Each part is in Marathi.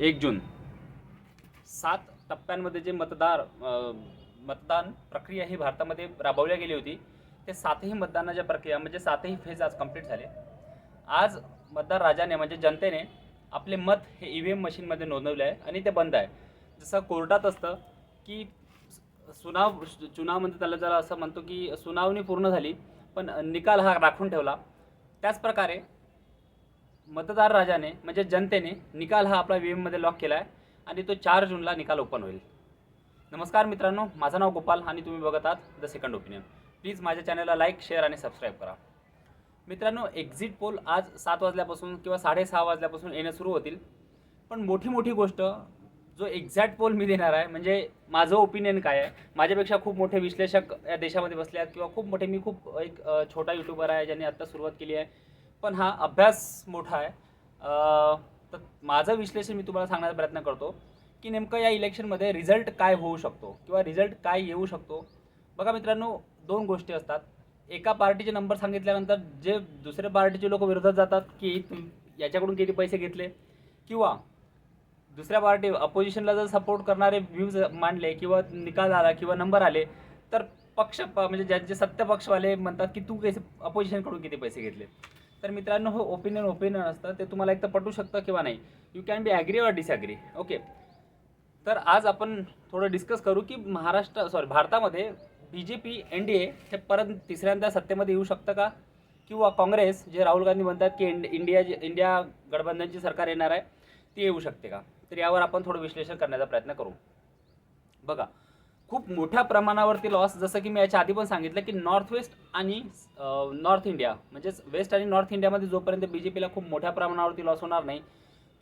एक जून. सात टप्प्यांमध्ये जे मतदार मतदान प्रक्रिया ही भारतामध्ये राबवल्या गेली होती ते सातही मतदानाच्या प्रक्रिया म्हणजे सातही फेज आज कंप्लीट झाले. आज मतदार राजाने म्हणजे जनतेने आपले मत हे ई व्ही एम मशीनमध्ये नोंदवले आहे आणि ते बंद आहे. जसं कोर्टात असतं की सुनाव चुनाव म्हणजे त्याला जरा असं म्हणतो की सुनावणी पूर्ण झाली पण निकाल हा राखून ठेवला. त्याचप्रकारे मतदार राजाने म्हणजे जनतेने निकाल हा आपला व्ही एममध्ये लॉक केला आहे आणि तो चार जूनला निकाल ओपन होईल. नमस्कार मित्रांनो माझं नाव गोपाल आणि तुम्ही बघत आहात द सेकंड ओपिनियन प्लीज माझ्या चॅनलला लाईक शेअर आणि सबस्क्राईब करा. मित्रांनो एक्झिट पोल आज सात वाजल्यापासून किंवा साडेसहा वाजल्यापासून येणं सुरू होतील. पण मोठी मोठी गोष्ट जो एक्झॅक्ट पोल मी देणार आहे म्हणजे माझं ओपिनियन काय आहे? माझ्यापेक्षा खूप मोठे विश्लेषक या देशामध्ये बसले आहेत किंवा खूप मोठे मी खूप एक छोटा यूट्यूबर आहे ज्यांनी आत्ता सुरुवात केली आहे. पण हा अभ्यास मोठा आहे. तर माझं विश्लेषण मी तुम्हाला सांगण्याचा प्रयत्न करतो की नेमकं या इलेक्शनमध्ये रिझल्ट काय होऊ शकतो किंवा रिझल्ट काय येऊ शकतो. बघा मित्रांनो दोन गोष्टी असतात. एका पार्टीचे नंबर सांगितल्यानंतर जे दुसऱ्या पार्टीचे लोक विरोधात जातात की याच्याकडून किती पैसे घेतले? किंवा दुसऱ्या पार्टी अपोजिशनला जर सपोर्ट करणारे व्ह्यूज मांडले किंवा निकाल आला किंवा नंबर आले तर पक्ष प- म्हणजे ज्यांचे सत्य पक्षवाले म्हणतात की तू कैसे अपोजिशनकडून किती पैसे घेतले? तर मित्रांनो हो ओपिनियन ओपिनियन असतं ते तुम्हाला एक तर पटू शकतं किंवा नाही. You can be agree or disagree okay तर आज आपण थोडं डिस्कस करू की महाराष्ट्र सॉरी भारतामध्ये बी J P N D A हे परत तिसऱ्यांदा सत्तेमध्ये येऊ शकतं का? किंवा काँग्रेस जे राहुल गांधी म्हणतात की इंड इंडिया जे इंडिया गठबंधनची सरकार येणार आहे ती येऊ शकते का? तर यावर आपण थोडं विश्लेषण करण्याचा प्रयत्न करू. बघा खूप मोठ्या प्रमाणावरती लॉस जसं की मी याच्या आधी पण सांगितलं की नॉर्थ वेस्ट आणि नॉर्थ इंडिया म्हणजेच वेस्ट आणि नॉर्थ इंडियामध्ये जोपर्यंत बी जे पीला खूप मोठ्या प्रमाणावरती लॉस होणार नाही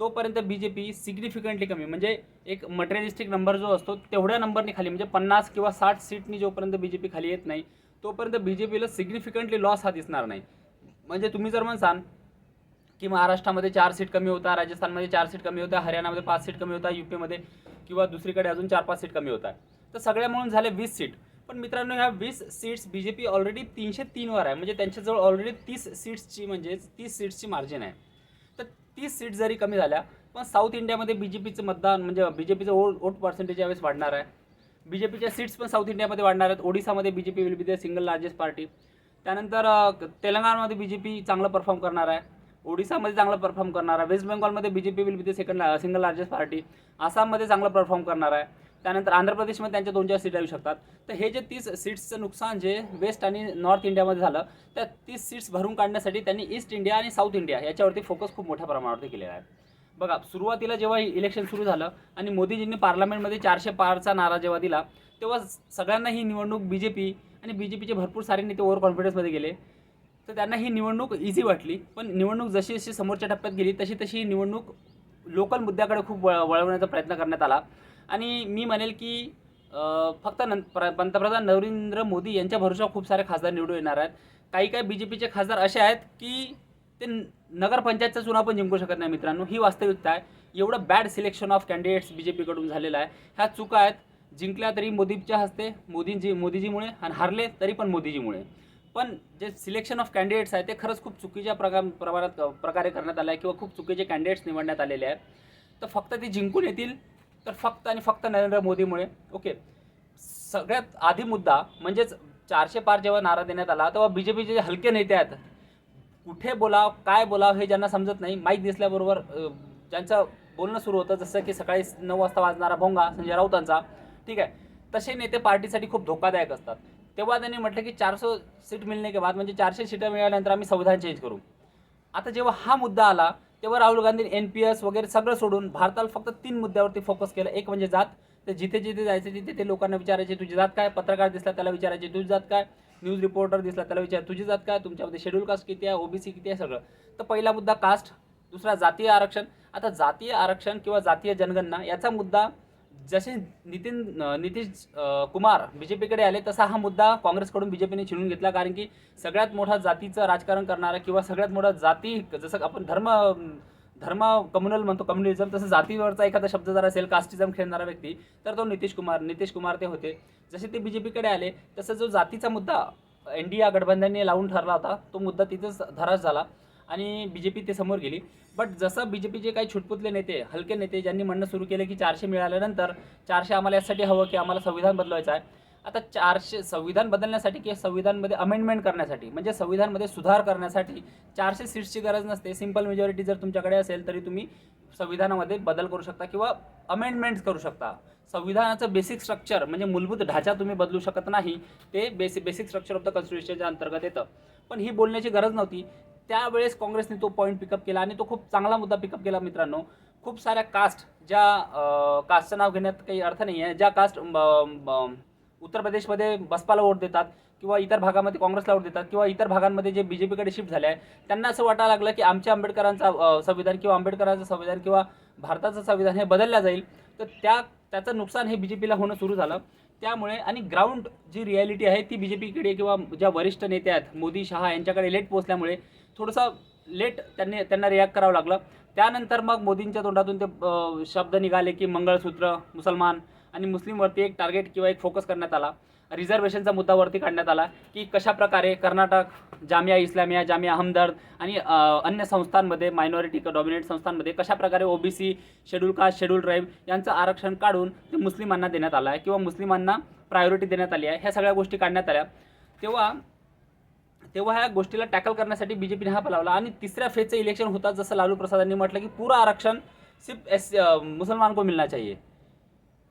तोपर्यंत बी जे पी सिग्निफिकंटली कमी. म्हणजे एक मटेरियलिस्टिक नंबर जो असतो तेवढ्या नंबरनी खाली म्हणजे पन्नास किंवा साठ सीटनी जोपर्यंत बी जे पी खाली येत नाही तोपर्यंत बी जे पीला सिग्निफिकंटली लॉस हा दिसणार नाही. म्हणजे तुम्ही जर म्हणसान की महाराष्ट्रामध्ये चार सीट कमी होता राजस्थानमध्ये चार सीट कमी होत्या हरियाणामध्ये पाच सीट कमी होता युपीमध्ये किंवा दुसरीकडे अजून चार पाच सीट कमी होतात तर सगळ्या म्हणून झाले वीस सीट. पण मित्रांनो ह्या वीस सीट्स बी जे पी ऑलरेडी तीनशे तीनवर आहे. म्हणजे त्यांच्याजवळ ऑलरेडी तीस सीट्सची म्हणजेच तीस सीट्सची मार्जिन आहे. तर तीस सीट जरी कमी झाल्या पण साऊथ इंडियामध्ये बी जे पीचं मतदान म्हणजे B J पीचं vote vote percentage यावेळेस वाढणार आहे. बी जे पीच्या सीट्स पण साऊथ इंडियामध्ये वाढणार आहेत. ओडिसामध्ये B J P will be the single largest party त्यानंतर तेलंगणामध्ये बी जे पी चांगलं परफॉर्म करणार आहे. ओडिसामध्ये चांगलं परफॉर्म करणार आहे. Waste बेंगॉलमध्ये B J P will be the second single largest party आसाममध्ये चांगलं परफॉर्म करणार आहे. त्यानंतर आंध्र प्रदेशमध्ये त्यांच्या दोन चार सीट येऊ शकतात. तर हे जे तीस सीट्सचं नुकसान जे वेस्ट आणि नॉर्थ इंडियामध्ये झालं त्या तीस सीट्स भरून काढण्यासाठी त्यांनी ईस्ट इंडिया आणि साऊथ इंडिया याच्यावरती फोकस खूप मोठ्या प्रमाणावरती केलेला आहे. बघा सुरुवातीला जेव्हा इलेक्शन सुरू झालं आणि मोदीजींनी पार्लमेंटमध्ये चारशे पारचा नारा जेव्हा दिला तेव्हा सगळ्यांना ही निवडणूक बी जे पी आणि बी जे पीचे भरपूर सारे नेते ओव्हर कॉन्फिडन्समध्ये गेले. तर त्यांना ही निवडणूक इझी वाटली पण निवडणूक जशी जशी समोरच्या टप्प्यात गेली तशी तशी ही निवडणूक लोकल मुद्द्याकडे खूप वळ वळवण्याचा प्रयत्न करण्यात आला. आणि मी म्हणेल की फक्त नं प्र पंतप्रधान नरेंद्र मोदी यांच्या भरोशावर खूप सारे खासदार निवडून येणार आहेत. काही काही बी जे पीचे खासदार असे आहेत की ते नगरपंचायतचा चुनाव पण जिंकू शकत नाही मित्रांनो. ही वास्तविकता आहे. एवढं bad selection of candidates B J पीकडून झालेलं आहे. ह्या चुका आहेत. जिंकल्या तरी मोदीच्या हस्ते मोदींजी मोदीजीमुळे आणि हारले तरी पण मोदीजीमुळे. पण जे सिलेक्शन ऑफ कॅन्डिडेट्स आहे ते खरंच खूप चुकीच्या प्रका प्रमाणात प्रकारे करण्यात आलं आहे किंवा खूप चुकीचे कॅन्डिडेट्स निवडण्यात आलेले आहेत. तर फक्त ते जिंकून येतील तर फक्त आणि फक्त नरेंद्र मोदीमुळे. ओके सगळ्यात आधी मुद्दा म्हणजेच चारशे पार जेव्हा नारा देण्यात आला तेव्हा बी जे पीचे जे हलके नेते आहेत कुठे बोलाव काय बोलाव हे ज्यांना समजत नाही माईक दिसल्याबरोबर ज्यांचं बोलणं सुरू होतं जसं की सकाळी नऊ वाजता वाजणारा भोंगा संजय राऊतांचा ठीक आहे. तसे नेते पार्टीसाठी खूप धोकादायक असतात. तेव्हा त्यांनी म्हटलं की चारशे सीट मिळणे के बाद म्हणजे चारशे सीटं मिळाल्यानंतर आम्ही संविधान चेंज करू. आता जेव्हा हा मुद्दा आला तेव्हा Rahul Gandhi N P S वगैरे सगळं सोडून भारताला फक्त तीन मुद्द्यावरती फोकस केलं. एक म्हणजे जात. तर जिथे जिथे जायचं तिथे ते लोकांना विचारायचे तुझी जात काय? पत्रकार दिसला त्याला विचारायचे तुझी जात काय? न्यूज रिपोर्टर दिसला त्याला विचार तुझी जात काय? तुमच्यामध्ये शेड्यूल कास्ट किती आहे? ओबीसी किती आहे सगळं? तर पहिला मुद्दा कास्ट दुसरा जातीय आरक्षण. आता जातीय आरक्षण किंवा जातीय जनगणना याचा मुद्दा जसे नितीन नितीश कुमार बी जे पीकडे आले तसा हा मुद्दा काँग्रेसकडून बी जे पीने छिनून घेतला. कारण की सगळ्यात मोठा जातीचं राजकारण करणारा किंवा सगळ्यात मोठा जाती जसं आपण धर्म धर्म कम्युनल म्हणतो कम्युनिझम तसं जातीवरचा एखादा शब्द जर असेल कास्टिझम खेळणारा व्यक्ती तर तो नितीश कुमार नितीश कुमार ते होते. जसे ते बी जे पीकडे आले तसं जो जातीचा मुद्दा एन डी या गठबंधनने लावून ठरला होता तो मुद्दा तिथेच धरास झाला. आणि बी जे पी ते समोर गेली. बट जसं बी जे पीचे काही छुटपुतले नेते हलके नेते ज्यांनी म्हणणं सुरू केलं की चारशे मिळाल्यानंतर चारशे आम्हाला यासाठी हवं की आम्हाला संविधान बदलवायचं आहे. आता चारशे संविधान बदलण्यासाठी किंवा संविधानमध्ये अमेंडमेंट करण्यासाठी म्हणजे संविधानमध्ये सुधार करण्यासाठी चारशे सीट्सची गरज नसते. सिंपल मेजॉरिटी जर तुमच्याकडे असेल तरी तुम्ही संविधानामध्ये बदल करू शकता किंवा अमेंडमेंट्स करू शकता. संविधानाचं बेसिक स्ट्रक्चर म्हणजे मूलभूत ढाचा तुम्ही बदलू शकत नाही. ते basic basic structure of the कॉन्स्टिट्युशनच्या अंतर्गत येतं. पण ही बोलण्याची गरज नव्हती. त्यावेळेस काँग्रेसने तो पॉईंट पिकअप केला आणि तो खूप चांगला मुद्दा पिकअप केला मित्रांनो. खूप साऱ्या कास्ट ज्या कास्टचं नाव घेण्यात काही अर्थ नाही आहे ज्या कास्ट उत्तर प्रदेशमध्ये बसपाला वोट देतात किंवा इतर भागामध्ये काँग्रेसला वोट देतात किंवा इतर भागांमध्ये जे बी जे पीकडे शिफ्ट झाले आहे त्यांना असं वाटायला लागलं की आमच्या आंबेडकरांचा संविधान किंवा आंबेडकरांचं संविधान किंवा भारताचं संविधान हे बदललं जाईल. तर त्या त्याचं नुकसान हे बी जे पीला होणं सुरू झालं. त्यामुळे आणि ग्राउंड जी रिॲलिटी आहे ती बी जे पीकडे किंवा ज्या वरिष्ठ नेते आहेत मोदी शहा यांच्याकडे लेट पोचल्यामुळे थोडंसं लेट त्यांनी त्यांना रिॲक्ट करावं लागलं. त्यानंतर मग मोदींच्या तोंडातून ते शब्द निघाले की मंगळसूत्र मुसलमान आणि मुस्लिमवरती एक टार्गेट किंवा एक फोकस करण्यात आला. रिझर्वेशनचा मुद्दा वरती काढण्यात आला की कशाप्रकारे कर्नाटक जामिया इस्लामिया जामिया हमदर्द आणि अन्य संस्थांमध्ये मायनॉरिटी डॉमिनेट संस्थांमध्ये कशाप्रकारे O B OBC schedule caste schedule tribe यांचं आरक्षण काढून ते मुस्लिमांना देण्यात आलं आहे किंवा मुस्लिमांना प्रायोरिटी देण्यात आली आहे ह्या सगळ्या गोष्टी काढण्यात आल्या. तेव्हा तेव्हा ह्या गोष्टीला टॅकल करण्यासाठी बी जे पीने हा लावला आणि तिसऱ्या फेजचं इलेक्शन होतात जसं लालू प्रसादांनी म्हटलं की पुरं आरक्षण सिर्फ एस मुसलमान को मिलना चाहिए.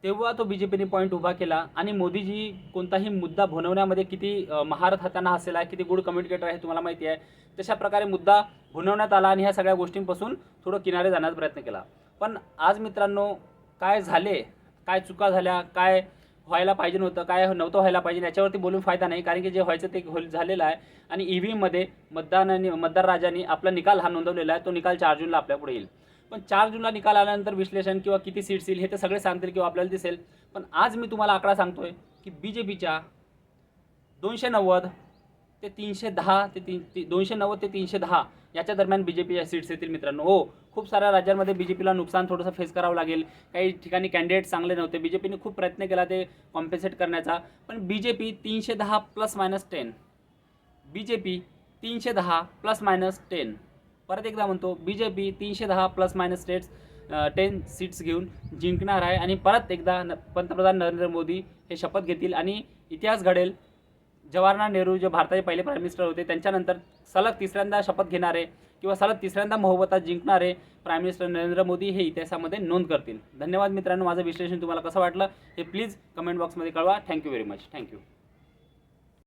तेव्हा तो बी जे पीने पॉईंट उभा केला आणि मोदीजी कोणताही मुद्दा भुनवण्यामध्ये किती महारत हाताना हसेला आहे किती गुड कम्युनिकेटर आहे तुम्हाला माहिती आहे. तशा प्रकारे मुद्दा भुनवण्यात आला आणि ह्या सगळ्या गोष्टींपासून थोडं किनारे जाण्याचा प्रयत्न केला. पण आज मित्रांनो काय झाले काय चुका झाल्या काय व्हायला पाहिजे नव्हतं काय नव्हतं व्हायला पाहिजे याच्यावरती बोलून फायदा नाही. कारण की जे व्हायचं ते होईल झालेलं आहे. आणि ई व्हीमध्ये मतदानाने मतदार राजांनी आपला निकाल हा नोंदवलेला आहे. तो निकाल चार जूनला आपल्यापुढे येईल. पण चार जूनला निकाल आल्यानंतर विश्लेषण किंवा किती सीट्स येईल हे तर सगळे सांगतील किंवा आपल्याला दिसेल. पण आज मी तुम्हाला आकडा सांगतोय की बी जे पीच्या दोनशे नव्वद ते तीनशे दहा ते तीन ती दोनशे नव्वद ते तीनशे दहा याच्या दरम्यान बी जे पीच्या सीट्स येतील मित्रांनो. हो खूप साऱ्या राज्यांमध्ये बी जे पीला नुकसान थोडंसं फेस करावं लागेल. काही ठिकाणी कॅन्डिडेट चांगले नव्हते. बी जे पीने खूप प्रयत्न केला ते कॉम्पेन्सेट करण्याचा. पण बी जे पी तीनशे दहा प्लस मायनस टेन बी जे पी तीनशे दहा प्लस मायनस टेन परत एकदा म्हणतो बी जे पी तीनशे दहा plus minus states ten seats घेऊन जिंकणार आहे आणि परत एकदा न पंतप्रधान नरेंद्र मोदी हे शपथ घेतील आणि इतिहास घडेल. जवाहरलाल नेहरू जे भारताचे पहिले प्राईम मिनिस्टर होते त्यांच्यानंतर सलग तिसऱ्यांदा शपथ घेणारे किंवा सलग तिसऱ्यांदा मोहब्बतात जिंकणारे प्राईम मिनिस्टर नरेंद्र मोदी हे इतिहासामध्ये नोंद करतील. धन्यवाद मित्रांनो माझं विश्लेषण तुम्हाला कसं वाटलं हे प्लीज कमेंट बॉक्समध्ये कळवा. Thank you very much thank you